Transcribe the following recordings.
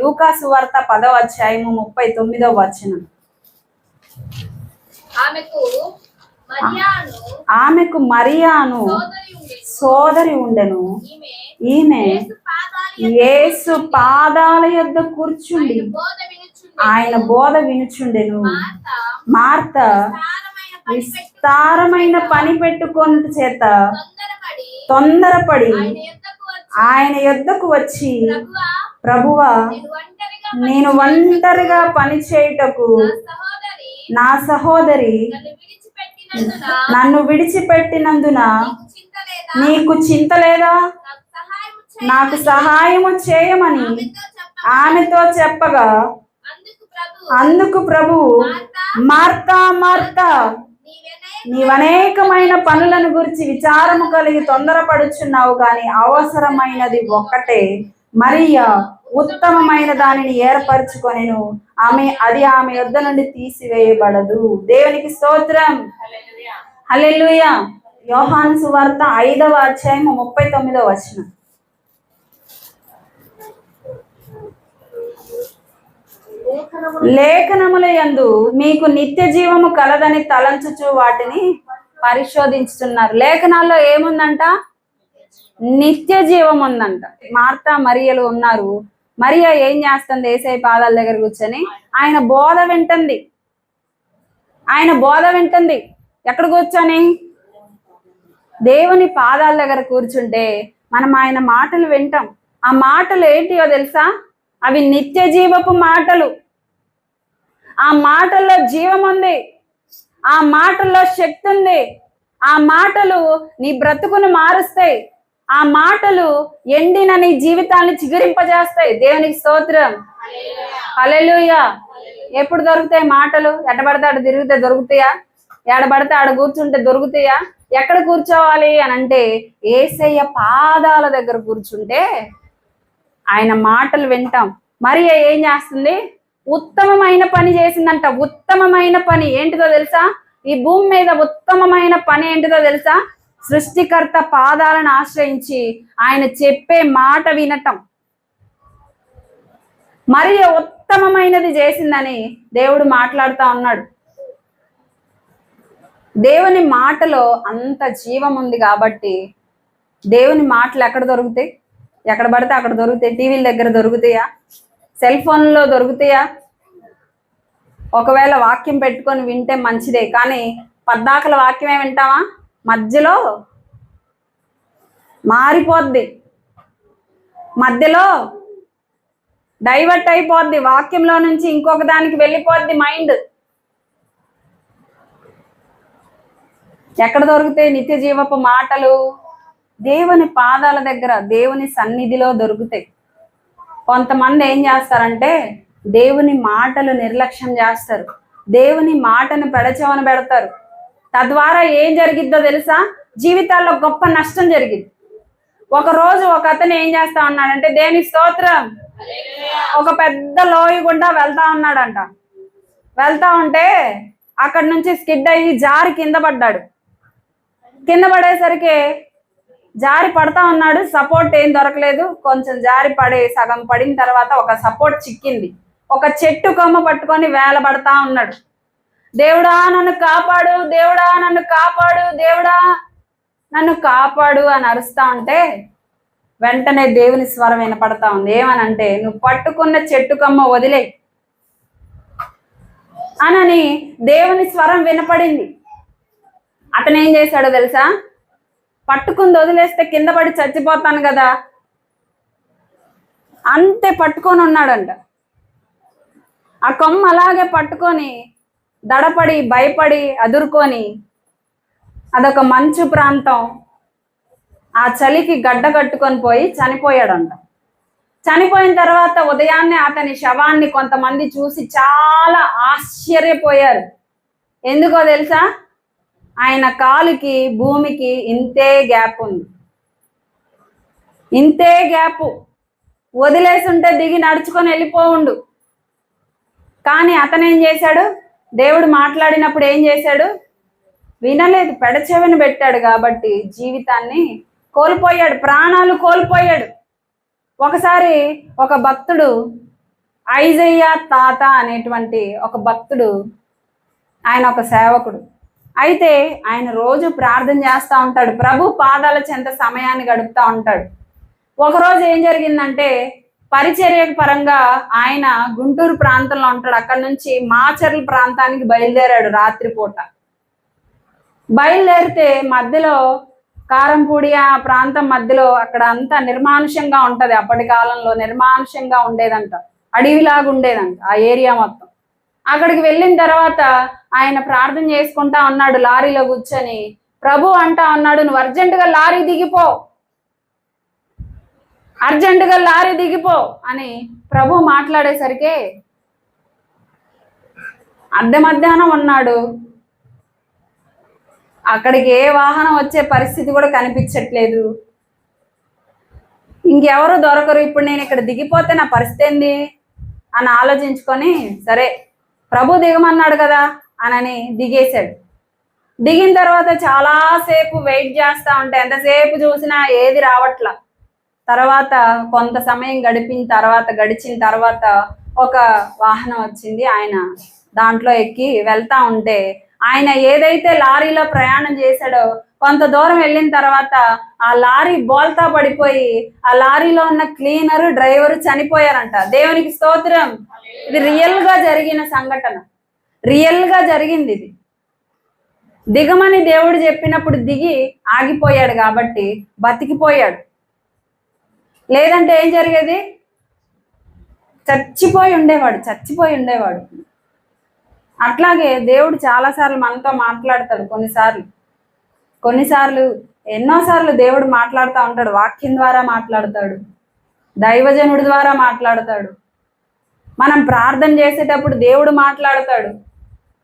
లూకాసు వార్త పదవ అధ్యాయము ముప్పై తొమ్మిదవ వచనం. ఆమెకు మరియాను ఆమెకు మరియాను సోదరి ఉండెను. ఈమె యేసు పాదాల యొద్ద కూర్చుండి ఆయన బోధ వినుచుండెను. మార్త విస్తారమైన పని పెట్టు విస్తారమైన పని పెట్టుకొనుట చేత తొందరపడి ఆయన యొద్దకు వచ్చి ప్రభువా నేను ఒంటరిగా నేను ఒంటరిగా పని చేయుటకు నా సహోదరి నన్ను విడిచిపెట్టినందున నీకు చింత లేదా? నీకు సహాయము చేయమని ఆమెతో చెప్ప ఆమెతో చెప్పగా అందుకు ప్రభు మార్తా మార్తా నీవెనే నీవనేకమైన పనులను గురించి విచారము కలిగి తొందరపడుచున్నావు గాని అవసరమైనది ఒక్కటే. మరియా ఉత్తమమైన దానిని ఏర్పరచుకొనెను. ఆమె అది ఆమె యొద్ద నుండి తీసివేయబడదు. దేవునికి స్తోత్రం. హల్లెలూయా. యోహాను సువార్త ఐదవ అధ్యాయం ముప్పై తొమ్మిదవ వచనం. లేఖనముల యందు మీకు నిత్య జీవము కలదని తలంచుచు వాటిని పరిశోధించుతున్నారు లేఖనాల్లో ఏముందంట? నిత్య జీవం ఉందంట. మార్తా మరియలు ఉన్నారు. మరియ ఏం చేస్తుంది? ఏసై పాదాల దగ్గర కూర్చొని ఆయన బోధ వింటుంది. ఆయన బోధ వింటుంది. ఎక్కడ కూర్చొని? దేవుని పాదాల దగ్గర కూర్చుంటే మనం ఆయన మాటలు వింటాం. ఆ మాటలు ఏంటియో తెలుసా? అవి నిత్య జీవపు మాటలు. ఆ మాటల్లో జీవం ఉంది. ఆ మాటల్లో శక్తి ఉంది. ఆ మాటలు నీ బ్రతుకును మారుస్తాయి. ఆ మాటలు ఎండిన నీ జీవితాన్ని చిగురింపజేస్తాయి. దేవునికి స్తోత్రం. హల్లెలూయా. ఎప్పుడు దొరుకుతాయి మాటలు? ఎడబడితే ఆడ తిరిగితే దొరుకుతాయా? ఎడబడితే ఆడ కూర్చుంటే దొరుకుతాయా? ఎక్కడ కూర్చోవాలి అని అంటే ఏసయ్య పాదాల దగ్గర కూర్చుంటే ఆయన మాటలు వింటాం. మరి ఏం చేస్తుంది? ఉత్తమమైన పని చేసిందంట. ఉత్తమమైన పని. ఏంటిదో తెలుసా? ఈ భూమి మీద ఉత్తమమైన పని ఏంటిదో తెలుసా? సృష్టికర్త పాదాలను ఆశ్రయించి ఆయన చెప్పే మాట వినటం. మరి ఉత్తమమైనది చేసిందని దేవుడు మాట్లాడుతా ఉన్నాడు. దేవుని మాటలో అంత జీవం ఉంది కాబట్టి దేవుని మాటలు ఎక్కడ దొరుకుతాయి? ఎక్కడ పడితే అక్కడ దొరుకుతాయి. టీవీల దగ్గర దొరుకుతాయా? సెల్ ఫోన్లో దొరుకుతాయా? ఒకవేళ వాక్యం పెట్టుకొని వింటే మంచిదే. కానీ పద్దాకల వాక్యమే వింటావా? మధ్యలో మారిపోద్ది. మధ్యలో డైవర్ట్ అయిపోద్ది. వాక్యంలో నుంచి ఇంకొక దానికి వెళ్ళిపోద్ది మైండ్. ఎక్కడ దొరుకుతాయి నిత్య జీవపు మాటలు దేవుని పాదాల దగ్గర దేవుని సన్నిధిలో దొరుకుతాయి. కొంతమంది ఏం చేస్తారంటే దేవుని మాటలు నిర్లక్ష్యం చేస్తారు. దేవుని మాటను పెడచవన పెడతారు. తద్వారా ఏం జరిగిద్దో తెలుసా? జీవితాల్లో గొప్ప నష్టం జరిగింది ఒక రోజు ఒక అతను ఏం చేస్తా ఉన్నాడంటే దేని స్తోత్రం? ఒక పెద్ద లోయ గుండా వెళ్తా ఉన్నాడంట. వెళ్తా ఉంటే అక్కడ నుంచి స్కిడ్ అయ్యి జారి కింద పడ్డాడు. కింద పడేసరికి జారి పడతా ఉన్నాడు. సపోర్ట్ ఏం దొరకలేదు. కొంచెం జారి పడే సగం పడిన తర్వాత ఒక సపోర్ట్ చిక్కింది. ఒక చెట్టు కొమ్మ పట్టుకొని వేలబడతా ఉన్నాడు. దేవుడా నన్ను కాపాడు దేవుడా నన్ను కాపాడు దేవుడా నన్ను కాపాడు అని అరుస్తా ఉంటే వెంటనే దేవుని స్వరం వినపడతా ఉంది. ఏమనంటే నువ్వు పట్టుకున్న చెట్టు కమ్మ వదిలే అనని దేవుని స్వరం వినపడింది. అతను ఏం చేశాడో తెలుసా? పట్టుకుని వదిలేస్తే కింద పడి చచ్చిపోతాను కదా. అంతే పట్టుకొని ఉన్నాడంట. ఆ కొమ్మ అలాగే పట్టుకొని దడపడి భయపడి అదుర్కొని అదొక మంచు ప్రాంతం. ఆ చలికి గడ్డ కట్టుకొని పోయి చనిపోయాడంట. చనిపోయిన తర్వాత ఉదయాన్నే అతని శవాన్ని కొంతమంది చూసి చాలా ఆశ్చర్యపోయారు. ఎందుకో తెలుసా? ఆయన కాలుకి భూమికి ఇంతే గ్యాప్ ఉంది. ఇంతే గ్యాప్. వదిలేసి ఉంటే దిగి నడుచుకొని వెళ్ళిపోవుండు. కానీ అతనేం చేశాడు? దేవుడు మాట్లాడినప్పుడు ఏం చేశాడు? వినలేదు. పెడచెవిని పెట్టాడు కాబట్టి జీవితాన్ని కోల్పోయాడు. ప్రాణాలు కోల్పోయాడు. ఒకసారి ఒక భక్తుడు ఐజయ్య తాత అనేటువంటి ఒక భక్తుడు ఆయన ఒక సేవకుడు. అయితే ఆయన రోజు ప్రార్థన చేస్తూ ఉంటాడు. ప్రభు పాదాల చెంత సమయాన్ని గడుపుతూ ఉంటాడు. ఒకరోజు ఏం జరిగిందంటే పరిచర్య పరంగా ఆయన గుంటూరు ప్రాంతంలో ఉంటాడు. అక్కడ నుంచి మాచర్ల ప్రాంతానికి బయలుదేరాడు రాత్రిపూట. బయలుదేరితే మధ్యలో కారంపూడి ఆ ప్రాంతం మధ్యలో అక్కడ అంతా నిర్మానుష్యంగా ఉంటది. అప్పటి కాలంలో నిర్మానుష్యంగా ఉండేదంట. అడవిలాగా ఉండేదంట ఆ ఏరియా మొత్తం. అక్కడికి వెళ్ళిన తర్వాత ఆయన ప్రార్థన చేసుకుంటా ఉన్నాడు లారీలో కూర్చొని. ప్రభు అంటా ఉన్నాడు నువ్వు అర్జెంటుగా లారీ దిగిపో. అర్జెంటుగా లారీ దిగిపో అని ప్రభు మాట్లాడేసరికి అర్ధ మధ్యాహ్నం ఉన్నాడు. అక్కడికి ఏ వాహనం వచ్చే పరిస్థితి కూడా కనిపించట్లేదు. ఇంకెవరు దొరకరు. ఇప్పుడు నేను ఇక్కడ దిగిపోతే నా పరిస్థితి ఏంది? అని ఆలోచించుకొని సరే ప్రభు దిగమన్నాడు కదా అనని దిగేశాడు. దిగిన తర్వాత చాలాసేపు వెయిట్ చేస్తూ ఉంటే ఎంతసేపు చూసినా ఏది రావట్లా. తర్వాత కొంత సమయం గడిపిన తర్వాత గడిచిన తర్వాత ఒక వాహనం వచ్చింది. ఆయన దాంట్లో ఎక్కి వెళ్తా ఉంటే ఆయన ఏదైతే లారీలో ప్రయాణం చేశాడో కొంత దూరం వెళ్ళిన తర్వాత ఆ లారీ బోల్తా పడిపోయి ఆ లారీలో ఉన్న క్లీనర్ డ్రైవర్ చనిపోయారంట. దేవునికి స్తోత్రం. ఇది రియల్గా జరిగిన సంఘటన. రియల్గా జరిగింది ఇది. దిగమని దేవుడు చెప్పినప్పుడు దిగి ఆగిపోయాడు కాబట్టి బతికిపోయాడు. లేదంటే ఏం జరిగేది? చచ్చిపోయి ఉండేవాడు చచ్చిపోయి ఉండేవాడు. అట్లాగే దేవుడు చాలాసార్లు మనతో మాట్లాడతాడు కొన్నిసార్లు. కొన్నిసార్లు ఎన్నోసార్లు దేవుడు మాట్లాడుతూ ఉంటాడు వాక్యం ద్వారా మాట్లాడతాడు దైవజనుడి ద్వారా మాట్లాడతాడు. మనం ప్రార్థన చేసేటప్పుడు దేవుడు మాట్లాడతాడు.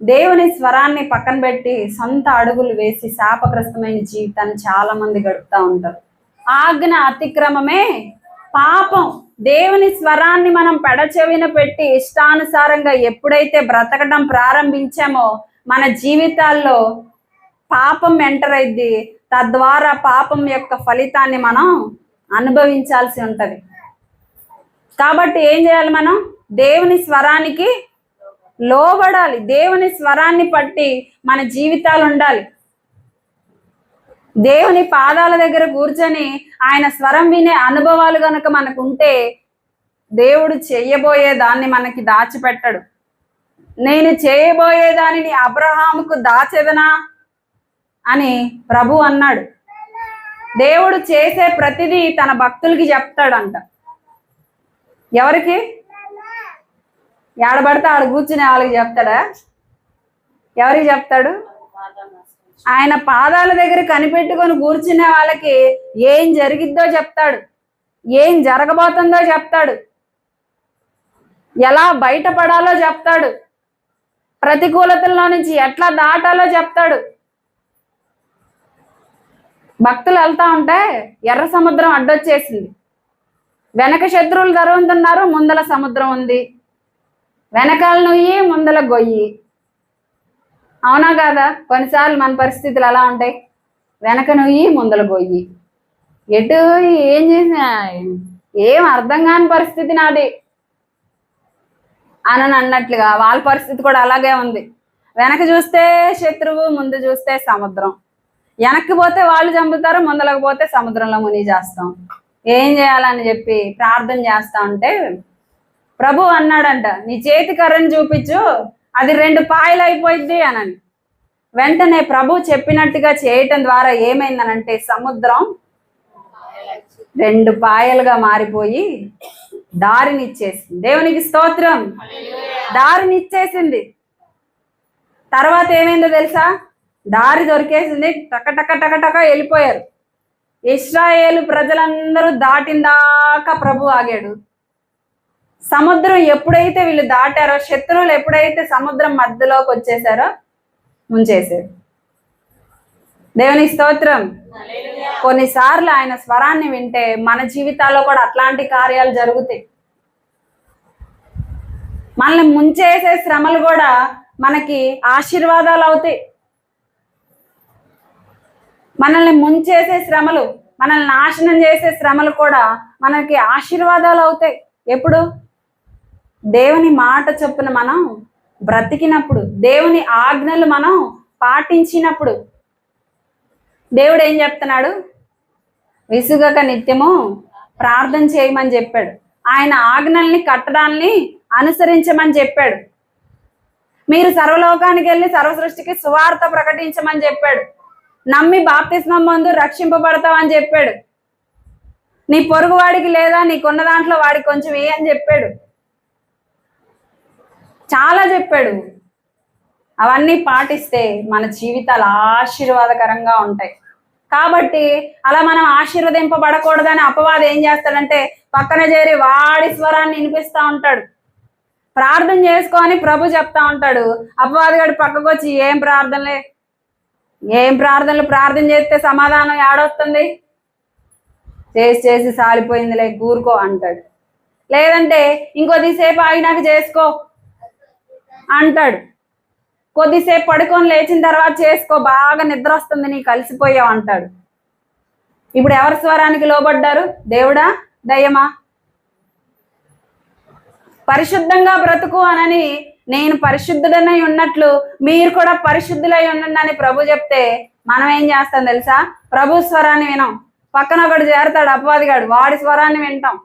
దేవుని స్వరాన్ని పక్కన పెట్టి సొంత అడుగులు వేసి శాపగ్రస్తమైన జీవితాన్ని చాలా మంది గడుపుతూ ఉంటారు. ఆజ్ఞ అతిక్రమమే. పాపం. దేవుని స్వరాన్ని మనం పెడచెవిన పెట్టి ఇష్టానుసారంగా ఎప్పుడైతే బ్రతకడం ప్రారంభించామో మన జీవితాల్లో పాపం ఎంటర్ అయింది తద్వారా పాపం యొక్క ఫలితాన్ని మనం అనుభవించాల్సి ఉంటుంది. కాబట్టి ఏం చేయాలి మనం? దేవుని స్వరానికి లోబడాలి. దేవుని స్వరాన్ని పట్టి మన జీవితాలు ఉండాలి. దేవుని పాదాల దగ్గర కూర్చొని ఆయన స్వరం వినే అనుభవాలు గనక మనకు ఉంటే దేవుడు చేయబోయే దాన్ని మనకి దాచిపెట్టడు. నేను చేయబోయే దానిని అబ్రహాముకు దాచెదనా అని ప్రభు అన్నాడు. దేవుడు చేసే ప్రతిదీ తన భక్తులకి చెప్తాడంట. ఎవరికి? ఏడబడితే ఆడ కూర్చుని వాళ్ళకి చెప్తాడా? ఎవరికి చెప్తాడు? ఆయన పాదాల దగ్గర కనిపెట్టుకొని కూర్చునే వాళ్ళకి ఏం జరిగిద్దో చెప్తాడు. ఏం జరగబోతుందో చెప్తాడు. ఎలా బయటపడాలో చెప్తాడు. ప్రతికూలతల్లో నుంచి ఎట్లా దాటాలో చెప్తాడు. భక్తులు వెళ్తా ఉంటే ఎర్ర సముద్రం అడ్డొచ్చేసింది. వెనక శత్రువులు తరుగుతున్నారు ముందల సముద్రం ఉంది. వెనకాల నుయ్యి ముందల గొయ్యి. అవునా కాదా? కొన్నిసార్లు మన పరిస్థితులు ఎలా ఉంటాయి. వెనక నొయ్యి ముందల పోయి ఎటు ఏం చేసినా ఏం అర్థం కాని పరిస్థితి నాది. అని అన్నట్లుగా వాళ్ళ పరిస్థితి కూడా అలాగే ఉంది. వెనక చూస్తే శత్రువు ముందు చూస్తే సముద్రం. వెనక్కి పోతే వాళ్ళు చంపుతారు ముందలకు పోతే సముద్రంలో ముని చేస్తాం. ఏం చేయాలని చెప్పి ప్రార్థన చేస్తా ఉంటే ప్రభు అన్నాడంట నీ చేతి కర్రను చూపించు అది రెండు పాయలు అయిపోయింది అనని వెంటనే ప్రభు చెప్పినట్టుగా చేయటం ద్వారా ఏమైందనంటే సముద్రం రెండు పాయలుగా మారిపోయి దారినిచ్చేసింది. దేవునికి స్తోత్రం. దారినిచ్చేసింది. తర్వాత ఏమైందో తెలుసా? దారి దొరికేసింది. టక టక టక టక వెళ్ళిపోయారు. ఇస్రాయేలు ప్రజలందరూ దాటిన దాకా ప్రభు ఆగాడు. సముద్రం ఎప్పుడైతే వీళ్ళు దాటారో శత్రువులు ఎప్పుడైతే సముద్రం మధ్యలోకి వచ్చేసారో ముంచేసారు దేవుని స్తోత్రం. కొన్నిసార్లు ఆయన స్వరాన్ని వింటే మన జీవితాల్లో కూడా అట్లాంటి కార్యాలు జరుగుతాయి. మనల్ని ముంచేసే శ్రమలు కూడా మనకి ఆశీర్వాదాలు అవుతాయి. మనల్ని ముంచేసే శ్రమలు మనల్ని నాశనం చేసే శ్రమలు కూడా మనకి ఆశీర్వాదాలు అవుతాయి. ఎప్పుడు? దేవుని మాట చొప్పున మనం బ్రతికినప్పుడు దేవుని ఆజ్ఞలు మనం పాటించినప్పుడు దేవుడు ఏం చెప్తున్నాడు? విసుగక నిత్యము ప్రార్థన చేయమని చెప్పాడు. ఆయన ఆజ్ఞల్ని కట్టడాన్ని అనుసరించమని చెప్పాడు. మీరు సర్వలోకానికి వెళ్ళి సర్వసృష్టికి సువార్త ప్రకటించమని చెప్పాడు. నమ్మి బాప్తిస్మం మందు రక్షింపబడతామని చెప్పాడు. నీ పొరుగువాడికి లేదా నీకున్న దాంట్లో వాడికి కొంచెం ఏ అని చెప్పాడు. చాలా చెప్పాడు. అవన్నీ పాటిస్తే మన జీవితాలు ఆశీర్వాదకరంగా ఉంటాయి. కాబట్టి అలా మనం ఆశీర్వదింపబడకూడదని అపవాదం ఏం చేస్తాడంటే పక్కన చేరి వాడి స్వరాన్ని వినిపిస్తా ఉంటాడు. ప్రార్థన చేసుకొని ప్రభు చెప్తా ఉంటాడు. అపవాదిగాడు పక్కకు వచ్చి ఏం ప్రార్థనలే? ఏం ప్రార్థనలు? ప్రార్థన చేస్తే సమాధానం ఏడొస్తుంది చేసి చేసి సాలిపోయిందిలే కూరుకో అంటాడు. లేదంటే ఇంకొద్దిసేపు ఆగినాక చేసుకో. అంటాడు. కొద్దిసేపు పడుకొని లేచిన తర్వాత చేసుకో బాగా నిద్ర వస్తుంది నీ కలిసిపోయావు అంటాడు. ఇప్పుడు ఎవరి స్వరానికి లోబడ్డారు? దేవుడా దయ్యమా పరిశుద్ధంగా బ్రతుకు అనని నేను పరిశుద్ధుడనై ఉన్నట్లు మీరు కూడా పరిశుద్ధులై ఉండండి అని ప్రభు చెప్తే మనం ఏం చేస్తాం తెలుసా? ప్రభు స్వరాన్ని వినం. పక్కన ఒకడు చేరతాడు అపవాదిగాడు వాడి స్వరాన్ని వింటాం.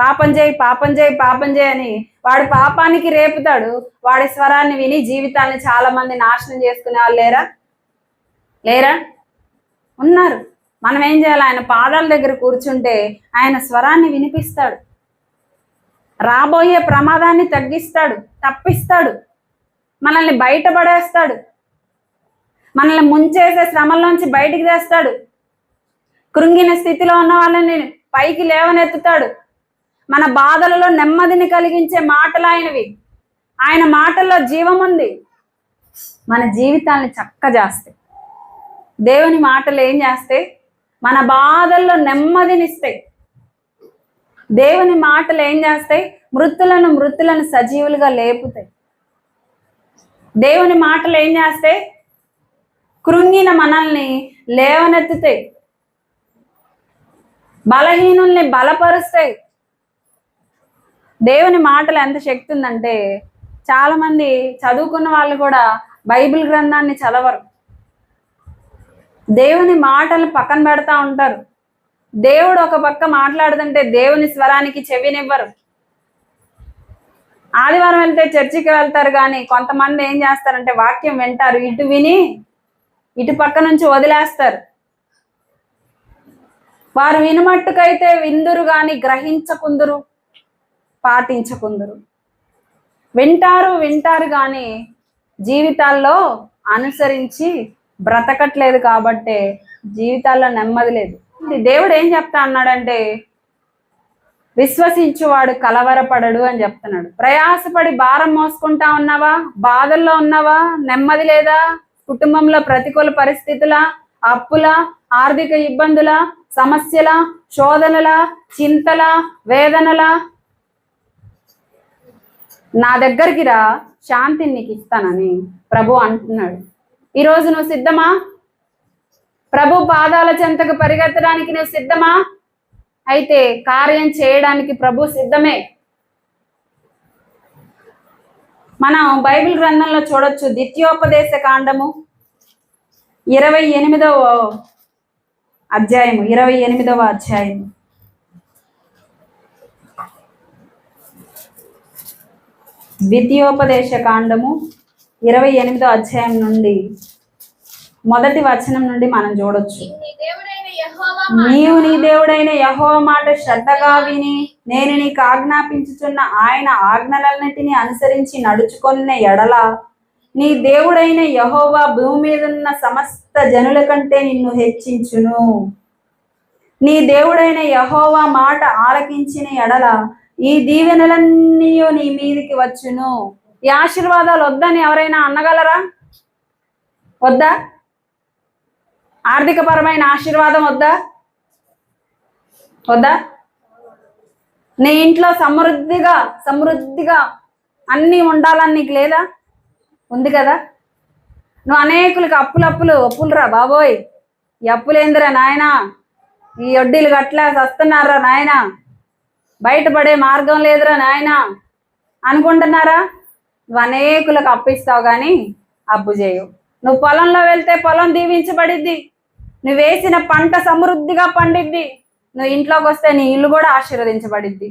పాపం చేయి పాపం చేయి పాపం చేయి అని వాడు పాపానికి రేపుతాడు. వాడి స్వరాన్ని విని జీవితాన్ని చాలా మంది నాశనం చేసుకునే వాళ్ళు లేరా? లేరా? ఉన్నారు. మనం ఏం చేయాలి? ఆయన పాదాల దగ్గర కూర్చుంటే ఆయన స్వరాన్ని వినిపిస్తాడు. రాబోయే ప్రమాదాన్ని తగ్గిస్తాడు తప్పిస్తాడు. మనల్ని బయటపడేస్తాడు. మనల్ని ముంచేసే శ్రమల్లోంచి బయటికి తెస్తాడు. కృంగిన స్థితిలో ఉన్న వాళ్ళని పైకి లేవనెత్తుతాడు. మన బాధలలో నెమ్మదిని కలిగించే మాటలు ఆయనవి. ఆయన మాటల్లో జీవం ఉంది. మన జీవితాన్ని చక్కజేస్తాయి దేవుని మాటలు ఏం చేస్తాయి? మన బాధల్లో నెమ్మదినిస్తాయి దేవుని మాటలు ఏం చేస్తాయి? మృతులను మృతులను సజీవులుగా లేపుతాయి. దేవుని మాటలు ఏం చేస్తాయి? కృంగిన మనల్ని లేవనెత్తుతాయి. బలహీనుల్ని బలపరుస్తాయి. దేవుని మాటలు ఎంత శక్తి ఉందంటే చాలా మంది చదువుకున్న వాళ్ళు కూడా బైబిల్ గ్రంథాన్ని చదవరు. దేవుని మాటలు పక్కన పెడతా ఉంటారు. దేవుడు ఒక పక్క మాట్లాడుతుంటే దేవుని స్వరానికి చెవినివ్వరు. ఆదివారం వెళ్తే చర్చికి వెళ్తారు కానీ కొంతమంది ఏం చేస్తారంటే వాక్యం వింటారు. ఇటు విని ఇటు పక్క నుంచి వదిలేస్తారు. వారు వినమట్టుకైతే విందురు కానీ గ్రహించకుందురు. పాటించకుందురు. వింటారు వింటారు కానీ జీవితాల్లో అనుసరించి బ్రతకట్లేదు కాబట్టే జీవితాల్లో నెమ్మది లేదు. దేవుడు ఏం చెప్తా అన్నాడంటే విశ్వసించువాడు కలవరపడడు అని చెప్తున్నాడు. ప్రయాసపడి భారం మోసుకుంటా ఉన్నావా? బాధల్లో ఉన్నావా? నెమ్మది లేదా? కుటుంబంలో ప్రతికూల పరిస్థితుల అప్పుల ఆర్థిక ఇబ్బందుల సమస్యల శోధనల చింతల వేదనల నా దగ్గరికి రా శాంతిని నీకు ఇస్తానని ప్రభు అంటున్నాడు. ఈరోజు నువ్వు సిద్ధమా? ప్రభు పాదాల చెంతకు పరిగెత్తడానికి నువ్వు సిద్ధమా? అయితే కార్యం చేయడానికి ప్రభు సిద్ధమే. మనం బైబిల్ గ్రంథంలో చూడొచ్చు ద్వితీయోపదేశ కాండము ఇరవై ఎనిమిదవ అధ్యాయము ఇరవై ఎనిమిదవ అధ్యాయం ద్వితీయోపదేశ కాండము ఇరవై ఎనిమిదో అధ్యాయం నుండి మొదటి వచనం నుండి మనం చూడొచ్చు. నీవు నీ దేవుడైన యహో మాట శ్రద్ధగా విని నేను నీకు ఆజ్ఞాపించుచున్న ఆయన ఆజ్ఞలన్నిటిని అనుసరించి నడుచుకున్న ఎడల నీ దేవుడైన యహోవా భూమి మీద ఉన్న సమస్త జనుల కంటే నిన్ను హెచ్చించును. నీ దేవుడైన యహోవా మాట ఆలకించిన ఎడల ఈ దీవెనలన్నీ నీ మీదికి వచ్చును. ఈ ఆశీర్వాదాలు వద్దని ఎవరైనా అనగలరా? వద్దా? ఆర్థికపరమైన ఆశీర్వాదం వద్దా? వద్దా? నీ ఇంట్లో సమృద్ధిగా సమృద్ధిగా అన్నీ ఉండాలని నీకు లేదా? ఉంది కదా? నువ్వు అనేకులకు అప్పులు అప్పులు అప్పులు రా బాబోయ్. ఈ అప్పులేందిరా నాయనా? ఈ వడ్డీలు గట్లా వస్తున్నారా నాయనా? బయటపడే మార్గం లేదురా నాయనా. అనుకుంటున్నారా? నువ్వు అనేకులకు అప్పిస్తావు కానీ అప్పు చేయవు. నువ్వు పొలంలో వెళ్తే పొలం దీవించబడిద్ది. నువ్వు వేసిన పంట సమృద్ధిగా పండిద్ది. నువ్వు ఇంట్లోకి వస్తే నీ ఇల్లు కూడా ఆశీర్వదించబడిద్ది.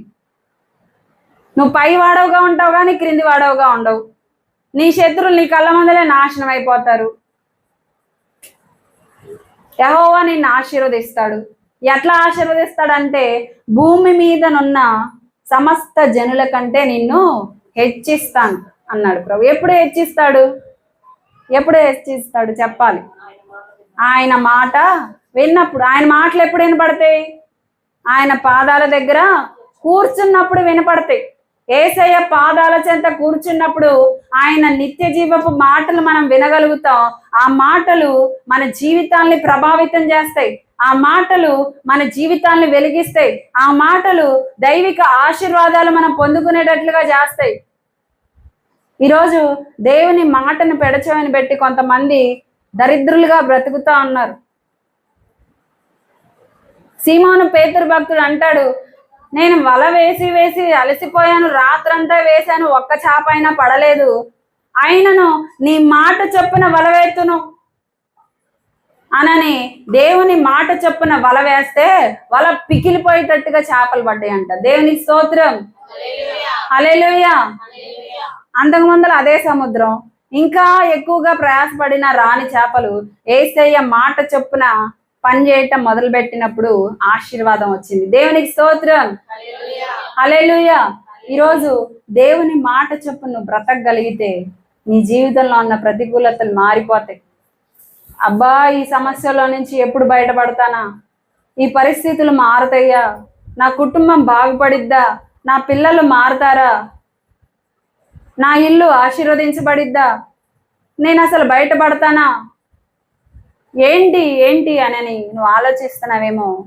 నువ్వు పై వాడవుగా ఉంటావు కానీ క్రింది వాడవుగా ఉండవు. నీ శత్రులు నీ కళ్ళ ముందలే నాశనం అయిపోతారు. యహోవా నిన్ను ఆశీర్వదిస్తాడు. ఎట్లా ఆశీర్వదిస్తాడంటే భూమి మీదనున్న సమస్త జనుల కంటే నిన్ను హెచ్చిస్తాను అన్నాడు ప్రభు. ఎప్పుడు హెచ్చిస్తాడు? ఎప్పుడు హెచ్చిస్తాడు చెప్పాలి. ఆయన మాట విన్నప్పుడు ఆయన మాటలు ఎప్పుడు వినపడతాయి? ఆయన పాదాల దగ్గర కూర్చున్నప్పుడు వినపడతాయి. ఏసయ్య పాదాల చెంత కూర్చున్నప్పుడు ఆయన నిత్య జీవపు మాటలు మనం వినగలుగుతాం. ఆ మాటలు మన జీవితాల్ని ప్రభావితం చేస్తాయి. ఆ మాటలు మన జీవితాల్ని వెలిగిస్తాయి. ఆ మాటలు దైవిక ఆశీర్వాదాలు మనం పొందుకునేటట్లుగా చేస్తాయి. ఈరోజు దేవుని మాటను పెడచవని పెట్టి కొంతమంది దరిద్రులుగా బ్రతుకుతా ఉన్నారు. సీమోను పేతురు భక్తుడు అంటాడు నేను వల వేసి వేసి అలసిపోయాను రాత్రంతా వేశాను ఒక్క చాప అయినా పడలేదు. అయినను నీ మాట చొప్పున వలవేత్తును అనని దేవుని మాట చొప్పున వల వేస్తే వల పికిలిపోయేటట్టుగా చేపలు పడ్డాయంట. దేవుని స్తోత్రం. హల్లెలూయా. అంతకు ముందర అదే సముద్రం. ఇంకా ఎక్కువగా ప్రయాసపడిన రాని చేపలు ఏసయ్య మాట చొప్పున పని చేయటం మొదలు పెట్టినప్పుడు ఆశీర్వాదం వచ్చింది. దేవునికి స్తోత్రం. హల్లెలూయా. ఈరోజు దేవుని మాట చొప్పున బ్రతకగలిగితే నీ జీవితంలో ఉన్న ప్రతికూలతలు మారిపోతాయి. అబ్బా ఈ సమస్యలో నుంచి ఎప్పుడు బయటపడతానా? ఈ పరిస్థితులు మారుతాయా? నా కుటుంబం బాగుపడిద్దా? నా పిల్లలు మారుతారా? నా ఇల్లు ఆశీర్వదించబడిద్దా? నేను అసలు బయటపడతానా? ఏంటి ఏంటి అని నువ్వు ఆలోచిస్తున్నావేమో?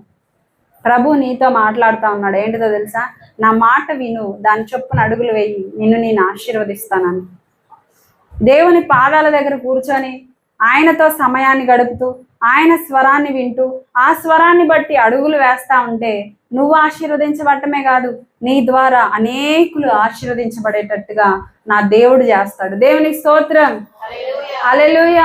ప్రభు నీతో మాట్లాడుతా ఉన్నాడు. ఏంటిదో తెలుసా? నా మాట విను దాని చొప్పున అడుగులు వేయి నిన్ను నేను ఆశీర్వదిస్తానని. దేవుని పాదాల దగ్గర కూర్చొని ఆయనతో సమయాన్ని గడుపుతూ ఆయన స్వరాన్ని వింటూ ఆ స్వరాన్ని బట్టి అడుగులు వేస్తా ఉంటే నువ్వు ఆశీర్వదించబడటమే కాదు నీ ద్వారా అనేకులు ఆశీర్వదించబడేటట్టుగా నా దేవుడు చేస్తాడు. దేవునికి స్తోత్రం. అలెలుయ